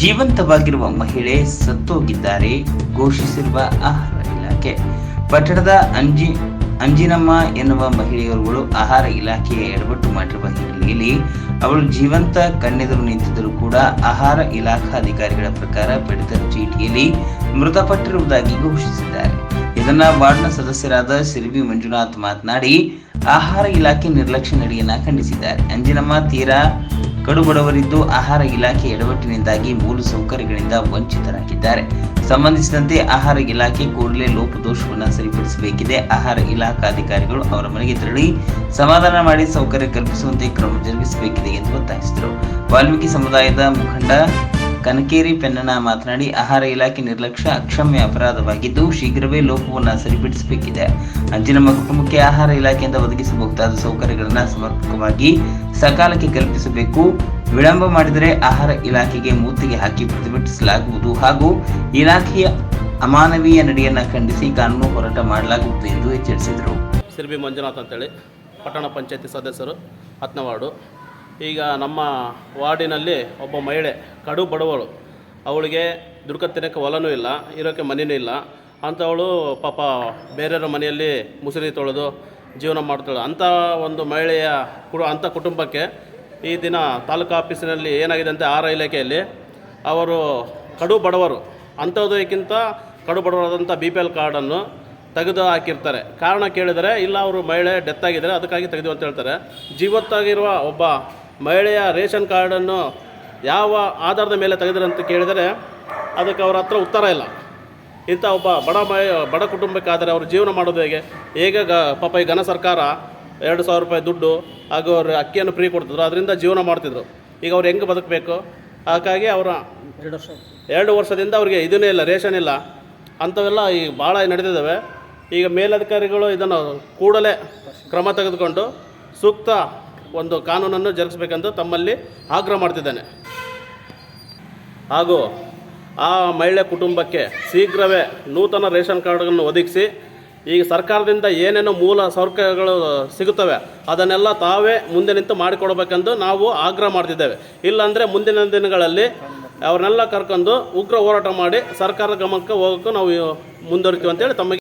ಜೀವಂತವಾಗಿರುವ ಮಹಿಳೆ ಸತ್ತೋಗಿದ್ದಾರೆ ಘೋಷಿಸಿರುವ ಆಹಾರ ಇಲಾಖೆ. ಪಟ್ಟಣದ ಅಂಜಿ, ಅಂಜಿನಮ್ಮ ಎನ್ನುವ ಮಹಿಳೆಯರುಗಳು ಆಹಾರ ಇಲಾಖೆಯ ಎಡವಟ್ಟು ಮಾಡಿರುವ ಹಿನ್ನೆಲೆಯಲ್ಲಿ ಅವಳು ಜೀವಂತ ಕಣ್ಣೆದುರು ನಿಂತಿದ್ದರೂ ಕೂಡ ಆಹಾರ ಇಲಾಖಾ ಅಧಿಕಾರಿಗಳ ಪ್ರಕಾರ ಪಡಿತರ ಚೀಟಿಯಲ್ಲಿ ಮೃತಪಟ್ಟಿರುವುದಾಗಿ ಘೋಷಿಸಿದ್ದಾರೆ. ಇದನ್ನ ವಾರ್ಡ್ನ ಸದಸ್ಯರಾದ ಸಿರ್ವಿ ಮಂಜುನಾಥ್ ಮಾತನಾಡಿ, ಆಹಾರ ಇಲಾಖೆ ನಿರ್ಲಕ್ಷ್ಯ ನಡೆಯನ್ನ ಖಂಡಿಸಿದ್ದಾರೆ. ಅಂಜಿನಮ್ಮ ತೀರಾ ಕಡುಬಡವರಿದ್ದು ಆಹಾರ ಇಲಾಖೆ ಎಡವಟ್ಟಿನಿಂದಾಗಿ ಮೂಲ ಸೌಕರ್ಯಗಳಿಂದ ವಂಚಿತರಾಗಿದ್ದಾರೆ. ಸಂಬಂಧಿಸಿದಂತೆ ಆಹಾರ ಇಲಾಖೆ ಕೂಡಲೇ ಲೋಪದೋಷವನ್ನು ಸರಿಪಡಿಸಬೇಕಿದೆ. ಆಹಾರ ಇಲಾಖಾ ಅಧಿಕಾರಿಗಳು ಅವರ ಮನೆಗೆ ತೆರಳಿ ಸಮಾಧಾನ ಮಾಡಿ ಸೌಕರ್ಯ ಕಲ್ಪಿಸುವಂತೆ ಕ್ರಮ ಜರುಗಿಸಬೇಕಿದೆ ಎಂದು ಒತ್ತಾಯಿಸಿದರು. ವಾಲ್ಮೀಕಿ ಸಮುದಾಯದ ಮುಖಂಡ ಕನಕೇರಿ ಪೆನ್ನನ ಮಾತನಾಡಿ, ಆಹಾರ ಇಲಾಖೆ ನಿರ್ಲಕ್ಷ್ಯ, ಅಕ್ಷಮ್ಯ ಅಪರಾಧವಾಗಿದ್ದು, ಶೀಘ್ರವೇ ಲೋಪವನ್ನು ಸರಿಪಡಿಸಬೇಕಿದೆ. ಅಂಜಿನಮ್ಮ ಕುಟುಂಬಕ್ಕೆ ಆಹಾರ ಇಲಾಖೆಯಿಂದ ಒದಗಿಸಬಹುದಾದ ಸೌಕರ್ಯಗಳನ್ನು ಸಮರ್ಪಕವಾಗಿ ಸಕಾಲಕ್ಕೆ ಕಲ್ಪಿಸಬೇಕು. ವಿಳಂಬ ಮಾಡಿದರೆ ಆಹಾರ ಇಲಾಖೆಗೆ ಮೂತಿಗೆ ಹಾಕಿ ಪ್ರತಿಭಟಿಸಲಾಗುವುದು ಹಾಗೂ ಇಲಾಖೆಯ ಅಮಾನವೀಯ ನಡೆಯನ್ನು ಖಂಡಿಸಿ ಕಾನೂನು ಹೋರಾಟ ಮಾಡಲಾಗುವುದು ಎಂದು ಎಚ್ಚರಿಸಿದರು. ಸಿರ್ಬಿ ಮಂಜುನಾಥ್ ಅಂತೇಳಿ, ಪಟ್ಟಣ ಪಂಚಾಯತಿ ಸದಸ್ಯರು ಹತ್ತನೇ ವಾರ್ಡು ಈಗ ನಮ್ಮ ವಾರ್ಡಿನಲ್ಲಿ ಒಬ್ಬ ಮಹಿಳೆ, ಕಡು ಬಡವಳು. ಅವಳಿಗೆ ದುರ್ಗ ತಿನ್ನೋಕ್ಕೆ ಹೊಲನೂ ಇಲ್ಲ ಇರೋಕ್ಕೆ ಮನೆಯೂ ಇಲ್ಲ. ಅಂಥವಳು ಪಾಪ ಬೇರೆಯವರ ಮನೆಯಲ್ಲಿ ಮುಸುರಿ ತೊಳೆದು ಜೀವನ ಮಾಡ್ತಾಳೆ. ಅಂಥ ಒಂದು ಮಹಿಳೆಯ ಕುಡು ಅಂಥ ಕುಟುಂಬಕ್ಕೆ ಈ ದಿನ ತಾಲೂಕು ಆಫೀಸಿನಲ್ಲಿ ಏನಾಗಿದೆ ಅಂತ ಆಹಾರ ಇಲಾಖೆಯಲ್ಲಿ ಅವರು ಕಡು ಬಡವರು. ಅಂಥದಕ್ಕಿಂತ ಕಡು ಬಡವರಾದಂಥ ಬಿ ಪಿ ಎಲ್ ಕಾರ್ಡನ್ನು ತೆಗೆದು ಹಾಕಿರ್ತಾರೆ. ಕಾರಣ ಕೇಳಿದರೆ ಇಲ್ಲ, ಅವರು ಮಹಿಳೆ ಡೆತ್ ಆಗಿದ್ದಾರೆ, ಅದಕ್ಕಾಗಿ ತೆಗೆದು ಅಂತ ಹೇಳ್ತಾರೆ. ಜೀವತ್ತಾಗಿರುವ ಒಬ್ಬ ಮಹಿಳೆಯ ರೇಷನ್ ಕಾರ್ಡನ್ನು ಯಾವ ಆಧಾರದ ಮೇಲೆ ತೆಗೆದ್ರೆ ಅಂತ ಕೇಳಿದರೆ ಅದಕ್ಕೆ ಅವರ ಹತ್ರ ಉತ್ತರ ಇಲ್ಲ. ಇಂಥ ಒಬ್ಬ ಬಡ ಮಹಿ ಬಡ ಕುಟುಂಬಕ್ಕಾದರೆ ಅವರು ಜೀವನ ಮಾಡೋದು ಹೇಗೆ? ಹೇಗೆ ಗ ಪಾಪ ಈ ಘನ ಸರ್ಕಾರ ಎರಡು ಸಾವಿರ ರೂಪಾಯಿ ದುಡ್ಡು ಹಾಗೂ ಅವರು ಅಕ್ಕಿಯನ್ನು ಫ್ರೀ ಕೊಡ್ತಿದ್ರು ಅದರಿಂದ ಜೀವನ ಮಾಡ್ತಿದ್ರು. ಈಗ ಅವ್ರು ಹೆಂಗೆ ಬದುಕಬೇಕು? ಹಾಗಾಗಿ ಅವರ ಎರಡು ವರ್ಷದಿಂದ ಅವರಿಗೆ ಇದನ್ನೇ ಇಲ್ಲ ರೇಷನ್ ಇಲ್ಲ. ಅಂಥವೆಲ್ಲ ಈ ಭಾಳ ನಡೆದಿದ್ದಾವೆ. ಈಗ ಮೇಲಧಿಕಾರಿಗಳು ಇದನ್ನು ಕೂಡಲೇ ಕ್ರಮ ತೆಗೆದುಕೊಂಡು ಸೂಕ್ತ ಒಂದು ಕಾನೂನನ್ನು ಜರುಗಿಸಬೇಕಂತ ತಮ್ಮಲ್ಲಿ ಆಗ್ರಹ ಮಾಡ್ತಿದ್ದೇನೆ. ಹಾಗೂ ಆ ಮಹಿಳೆ ಕುಟುಂಬಕ್ಕೆ ಶೀಘ್ರವೇ ನೂತನ ರೇಷನ್ ಕಾರ್ಡ್ಗಳನ್ನು ಒದಗಿಸಿ, ಈಗ ಸರ್ಕಾರದಿಂದ ಏನೇನು ಮೂಲ ಸೌಕರ್ಯಗಳು ಸಿಗುತ್ತವೆ ಅದನ್ನೆಲ್ಲ ತಾವೇ ಮುಂದೆ ನಿಂತು ಮಾಡಿಕೊಡ್ಬೇಕೆಂದು ನಾವು ಆಗ್ರಹ ಮಾಡ್ತಿದ್ದೇವೆ. ಇಲ್ಲಾಂದರೆ ಮುಂದಿನ ದಿನಗಳಲ್ಲಿ ಅವ್ರನ್ನೆಲ್ಲ ಕರ್ಕೊಂಡು ಉಗ್ರ ಹೋರಾಟ ಮಾಡಿ ಸರ್ಕಾರದ ಗಮನಕ್ಕೆ ಹೋಗೋಕ್ಕೂ ನಾವು ಮುಂದುವರಿತೀವಿ ಅಂತೇಳಿ ತಮಗೆ